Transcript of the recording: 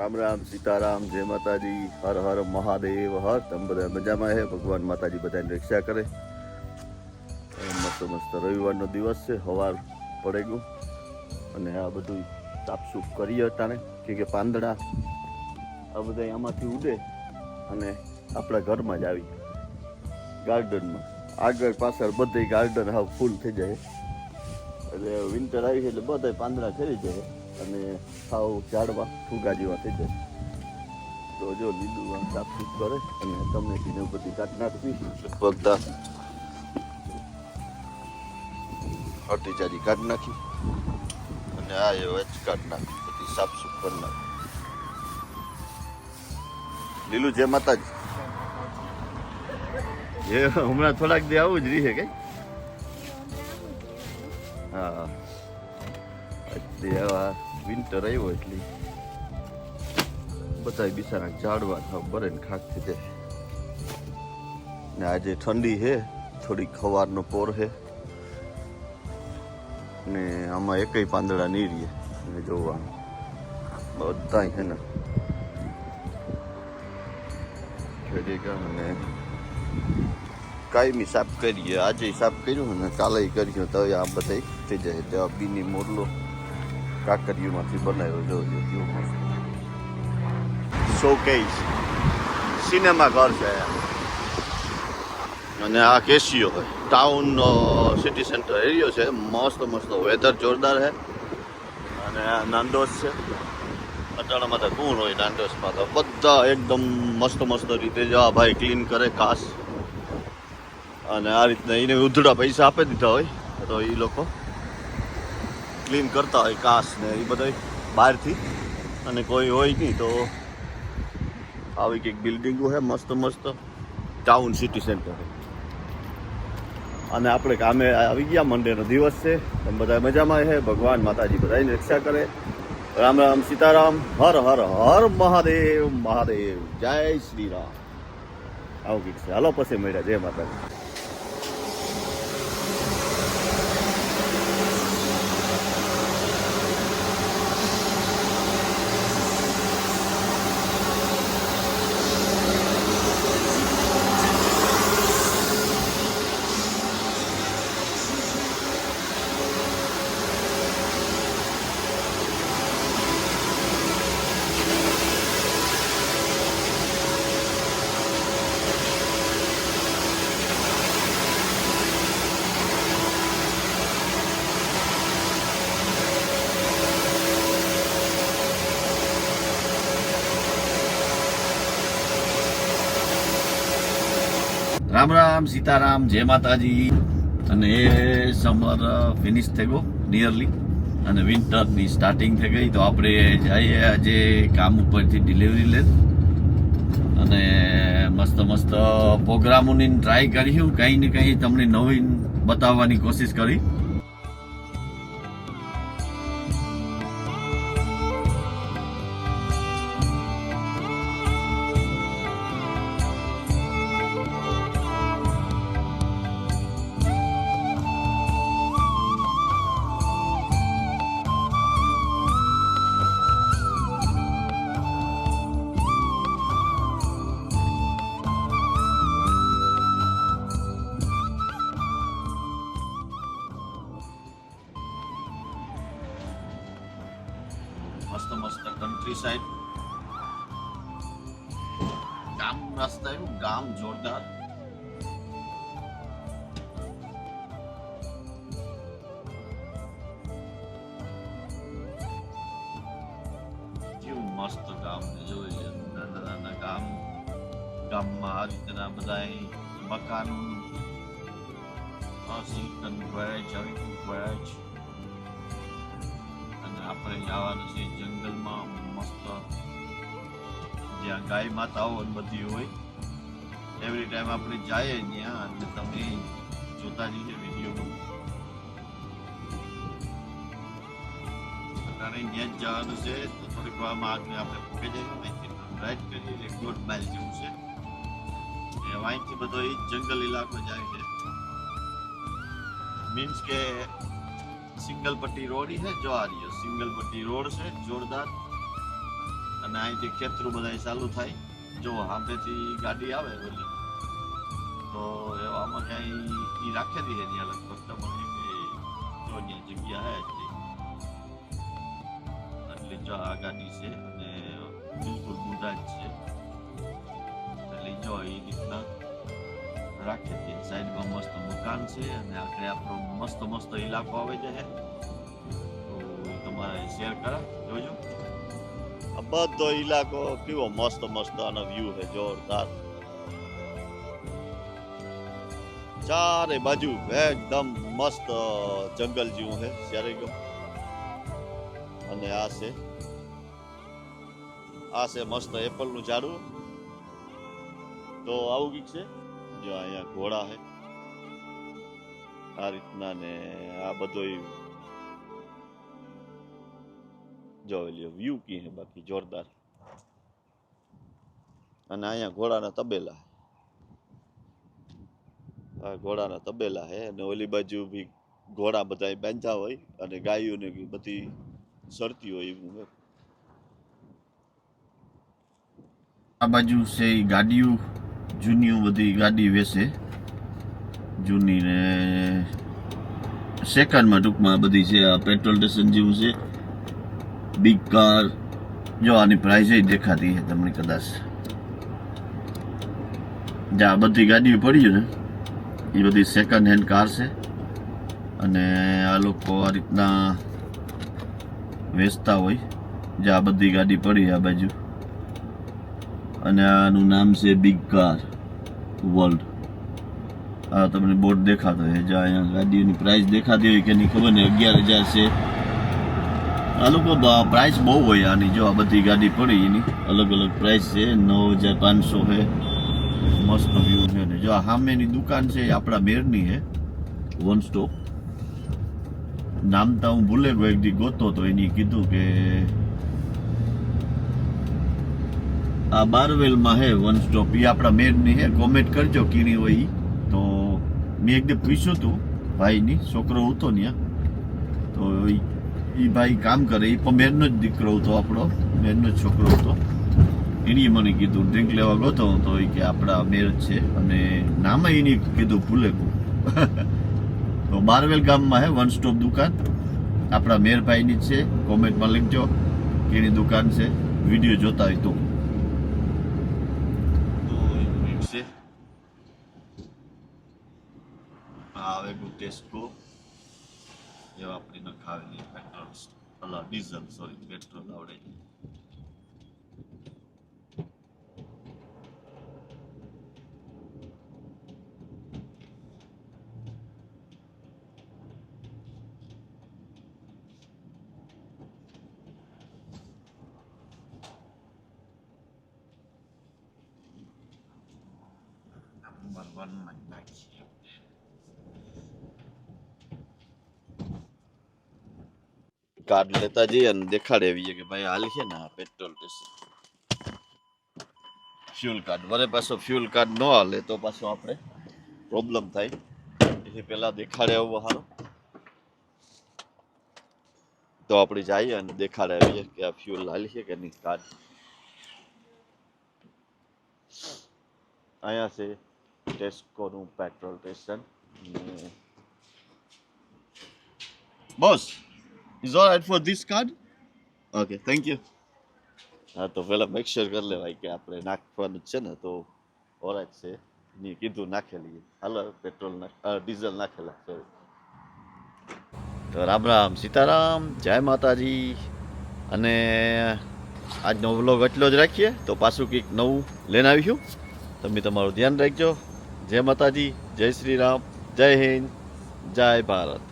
રામ રામ, સીતારામ, જય માતાજી, હર હર મહાદેવ, હર તમે બધા મજામાં છે ભગવાન માતાજી બધાની રક્ષા કરે. મસ્ત મસ્ત રવિવારનો દિવસ છે, હવાર પડે ગયું. અને આ બધું સાફસૂફ કરીએ અટાણે કે કે પાંદડા આ બધા આમાંથી ઉડે અને આપણા ઘરમાં જ આવી ગાર્ડનમાં. આગળ પાછળ બધે ગાર્ડન હાવ ફૂલ થઈ જાય. એટલે વિન્ટર આવી એટલે બધા પાંદડા ખરી જાય. અને સાવ ઝાડવા ફુગા જેવા થઈ જાય. તો જો લીલું આમ સાફસૂફ કરે અને તમને ટમેટીને બધી કાઢ નાખવી લગભગ હટી ચારી કાઢ નાખી અને આ એ વચ કાઢ નાખી બધી સાફસૂફ કરી નાખી. લીલું જય માતાજી. એ હમણાં થોડાક દે આવું જ રહી છે કઈ હા. આ વિન્ટર આવ્યો એટલે બધા બિચારા ઝાડવા થાવ બરે ને ખાક થઈ જાય. ને આજે ઠંડી છે, થોડીક ખવારનો પોર છે. ને આમાં એકય પાંદડા નહીં રહીએ ને જોવાનું. બધા છે ને. કાયમી સાફ કરીએ. આજે સાફ કર્યું ને કાલે કર્યું, તો આ બધા થઈ જાય. તો બીની મોરલો. કાકરીઓમાંથી બનાવ્યો મસ્ત શોકેસ સિનેમા ઘર છે. અને આ કેસીઓ ટાઉન સિટી સેન્ટર એરિયો છે. મસ્ત મસ્ત વેધર જોરદાર છે. અને આ નાંદોસ છે. અટાણામાં તો કોણ હોય નાંદોસમાં તો. બધા એકદમ મસ્ત મસ્ત રીતે જ આ ભાઈ ક્લીન કરે ખાસ. અને આ રીતના એને ઉધડા પૈસા આપી દીધા હોય. તો એ લોકો ક્લીન કરતા હોય કાસ ને એ બધા બહારથી. અને કોઈ હોય નહીં તો આવી કંઈક બિલ્ડિંગો છે મસ્ત મસ્ત ટાઉન સિટી સેન્ટર અને આપણે કામે આવી ગયા મંડેનો દિવસ છે. તમે બધા મજામાં છે ભગવાન માતાજી બધાની રક્ષા કરે. રામ રામ સીતારામ, હર હર હર મહાદેવ મહાદેવ. જય શ્રી રામ. આવું કંઈક છે. હાલો, પછી મળ્યા. જય માતાજી. રામ રામ, સીતારામ, જય માતાજી. અને એ સમર ફિનિશ થઈ ગયો નિયરલી અને વિન્ટરની સ્ટાર્ટિંગ થઈ ગઈ. તો આપણે જઈએ આજે કામ ઉપરથી ડિલિવરી લે. અને મસ્ત મસ્ત પ્રોગ્રામોની ટ્રાય કર્યું કંઈ ને કંઈ તમને નવીન બતાવવાની કોશિશ કરી. મસ્ત કન્ટ્રી સાઈડ ગામ રસ્તા એવું ગામ જોરદાર. કેવું મસ્ત ગામ છે નાના નાના ગામ. ગામમાં રીતના બધા મકાન સિલ્કન વેજ આવી વેજ અને આપણે જવાનું છે જંગલમાં મસ્ત જ્યાં ગાય માતાઓ બધી હોય એવરી ટાઈમ આપણે જઈએ ત્યાં અને તમે જોતા જઈએ વિડીયોમાં અત્યારે ત્યાં જ જવાનું છે, તો થોડીક વારમાં આગળ આપણે પહોંચી જઈએ રાઈટ કરીએ એક દોઢ માઇલ જેવું છે. એ વાંચી બધો એ જંગલ ઇલાકો જાય છે. મીન્સ કે સિંગલ પટ્ટી રોડ છે, જો આ રહ્યો. સિંગલ પટ્ટી રોડ છે, જોરદાર. અને અહીંથી ખેતરું બધા ચાલુ થાય. જો સામેથી ગાડી આવે બધી તો એવામાં ક્યાંય એ રાખેલી છે ત્યાં લગભગ તમને કે જગ્યા હે એટલી. એટલે જો આ ગાડી છે અને બિલકુલ મુદા જ છે. એટલે જો એ રીતના રાખે છે સાઈડમાં મસ્ત મકાન છે અને આખરે આપણો મસ્ત મસ્ત ઇલાકો આવે છે તો તમારે શેર કરા, જોજો. આ બધો ઇલાકો કેવો મસ્ત મસ્ત આનો વ્યૂ છે, જોરદાર. ચારે બાજુ એકદમ મસ્ત જંગલ જેવું છે ગયો. અને આ છે. આ છે મસ્ત એપલનું ઝાડું તો આવું કંઈક છે? જો અહીંયા ઘોડા છે, આ રીતના ને આ બધો જો લ્યો વ્યૂ કી હે બાકી, જોરદાર. અને અહીંયા ઘોડાના તબેલા આ ઘોડાના તબેલા હે અને ઓલી બાજુ બી ઘોડા બધા બાંધ્યા હોય અને ગાયો ને બધી સરતી હોય એવું આ બાજુ છે ગાડીઓ. જૂની બધી ગાડી વેચે. જૂની ને સેકન્ડમાં ટૂંકમાં બધી છે, આ પેટ્રોલ સ્ટેશન જેવું છે. બિગ કાર જો આની પ્રાઇસ દેખાતી છે તમને કદાચ. જ્યાં બધી ગાડીઓ પડી ને, એ બધી સેકન્ડ હેન્ડ કાર છે. અને આ લોકો આ રીતના વેચતા હોય. જે આ બધી ગાડી પડી આ બાજુ. અને આનું નામ છે બિગ કાર વર્લ્ડ આ તમને બોર્ડ દેખાતો હોય. જે અહીંયા ગાડીઓની પ્રાઇસ દેખાતી હોય કે નહીં, ખબર નહીં, અગિયાર હજાર છે. આ લોકો પ્રાઇસ બહુ હોય આની. જો આ બધી ગાડી પડી એની. અલગ અલગ પ્રાઇસ છે. નવ હજાર પાંચસો છે. મસ્ત વ્યૂ છે ને. જો આ સામેની દુકાન છે, એ આપણા મેરની છે. વન સ્ટોપ નામ તો હું ભૂલે ગયો, એક દી ગોતો તો એની કીધું કે આ બારવેલમાં હે વન સ્ટોપ એ આપણા મેરની હે કોમેન્ટ કરજો કીણી હોય એ તો મેં એક દી પૂછ્યું હતું ભાઈની, છોકરો હતો ત્યાં તો ઈ ભાઈ કામ કરે એ પણ મેરનો જ દીકરો હતો આપણો, મેરનો જ છોકરો હતો. એની મને કીધું ડ્રિંક લેવા ગયો તો? એ કે, આપણા મેર જ છે. અને નામ એની કીધું, ભૂલે તો બારવેલ ગામમાં હે વન સ્ટોપ દુકાન. આપણા મેરભાઈની જ છે કોમેન્ટમાં લખજો એની દુકાન છે. વીડિયો જોતા હોય તો છે આવે ગયું ટેસ્કો એ વાપરી નખાવેલી પેટ્રોલ અલા ડીઝલ સોરી પેટ્રોલ આવડે નંબર વનમાં નાખીએ કાર્ડ લેતા જઈએ અને દેખાડે આવીએ કે ભાઈ હાલ છે ને પેટ્રોલ સ્ટેશન ફ્યુલ કાર્ડ વરે પાછો ફ્યુલ કાર્ડ ન હાલે તો પાછો આપણે પ્રોબ્લેમ થાય એથી પહેલાં દેખાડે આવવો સારો તો આપણે જઈએ અને દેખાડે આવીએ કે આ ફ્યુલ હાલી છે કે નહીં કાર્ડ અહીંયા છે ટેસ્કોનું petrol station boss Is all right for this card? Okay, thank you. હા તો પેલા મેક શ્યોર કરી લેવાય કે આપણે નાખવાનું છે ને તો ઓરાજ છે. ની કીધું નાખેલી હાલો પેટ્રોલ નાખ ડીઝલ નાખેલા સોરી તો રામ રામ સીતારામ જય માતાજી. અને આજનો વ્લોગ એટલો જ રાખીએ તો પાછું કંઈક નવું લઈને આવીશું. તમે તમારું ધ્યાન રાખજો. જય માતાજી જય શ્રી રામ જય હિન્દ જય ભારત.